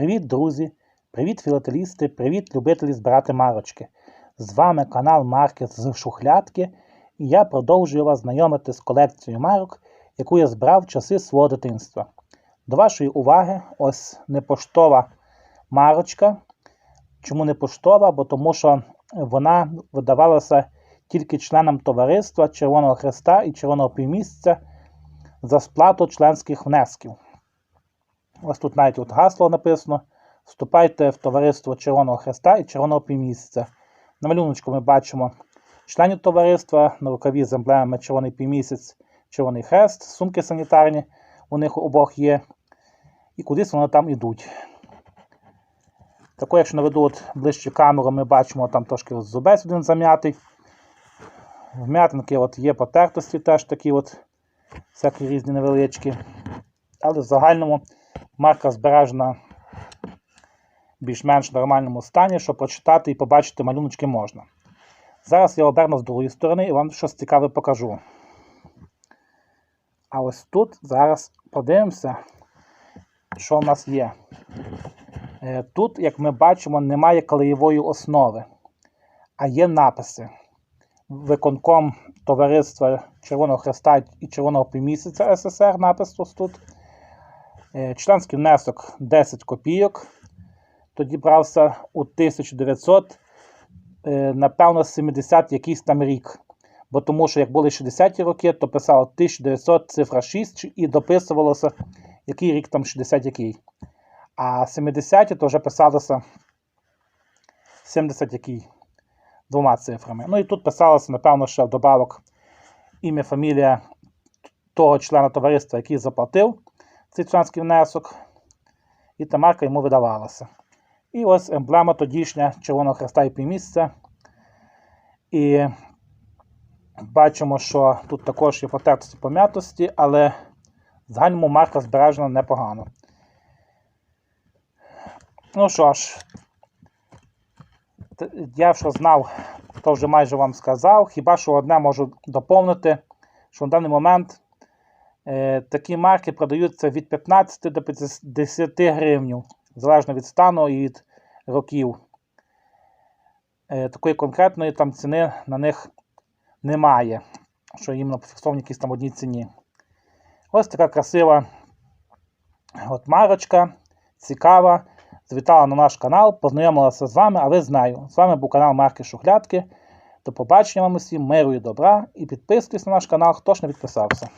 Привіт, друзі! Привіт, філателісти! Привіт, любителі збирати марочки! З вами канал Маркет з Шухлядки, і я продовжую вас знайомити з колекцією марок, яку я збирав в часи свого дитинства. До вашої уваги, ось непоштова марочка. Чому не поштова? Бо тому що вона видавалася тільки членам товариства Червоного Хреста і Червоного Півмісяця за сплату членських внесків. Ось тут навіть от гасло написано. Вступайте в товариство Червоного Хреста і Червоного Півмісяця. На малюночку ми бачимо членів товариства, на рукаві з емблемами Червоний Півмісяць, Червоний Хрест, сумки санітарні у них обох є. І кудись вони там ідуть. Тако, якщо наведу от ближче камеру, ми бачимо там трошки зубець один зам'ятий. Вм'ятинки от є потертості теж такі от, всякі різні невеличкі. Але в загальному марка збережена в більш-менш нормальному стані, щоб прочитати і побачити малюночки можна. Зараз я оберну з другої сторони і вам щось цікаве покажу. А ось тут зараз подивимося, що в нас є. Е, Тут, як ми бачимо, немає клеєвої основи, а є написи. Виконком Товариства Червоного Хреста і Червоного Півмісяця СССР напис ось тут. Е, Членський внесок 10 копійок. Тоді брався у 1900, е, напевно, 70 якийсь там рік. Бо тому що як були 60-ті роки, то писало 1900 цифра 6 і дописувалося, який рік там 60 який. А 70-ті то вже писалося 70 який двома цифрами. Ну і тут писалося, напевно, ще добавок ім'я, фамілія того члена товариства, який заплатив цей членський внесок. І та марка йому видавалася. І ось емблема тодішня Червоного Хреста і півмісяця. І бачимо, що тут також є потертості пом'ятості, але загальному марка збережена непогано. Ну що ж, я що знав, то вже майже вам сказав. Хіба що одне можу доповнити, що на даний момент такі марки продаються від 15 до 50 гривень, залежно від стану і від років. Е, такої конкретної там ціни на них немає, що їм фіксовані якісь там одній ціні. Ось така красива от марочка, цікава. Завітала на наш канал, познайомилася з вами, а ви знаю. З вами був канал Марки Шухлядки. До побачення вам усім, миру і добра. І підписуйтесь на наш канал, хто ж не підписався.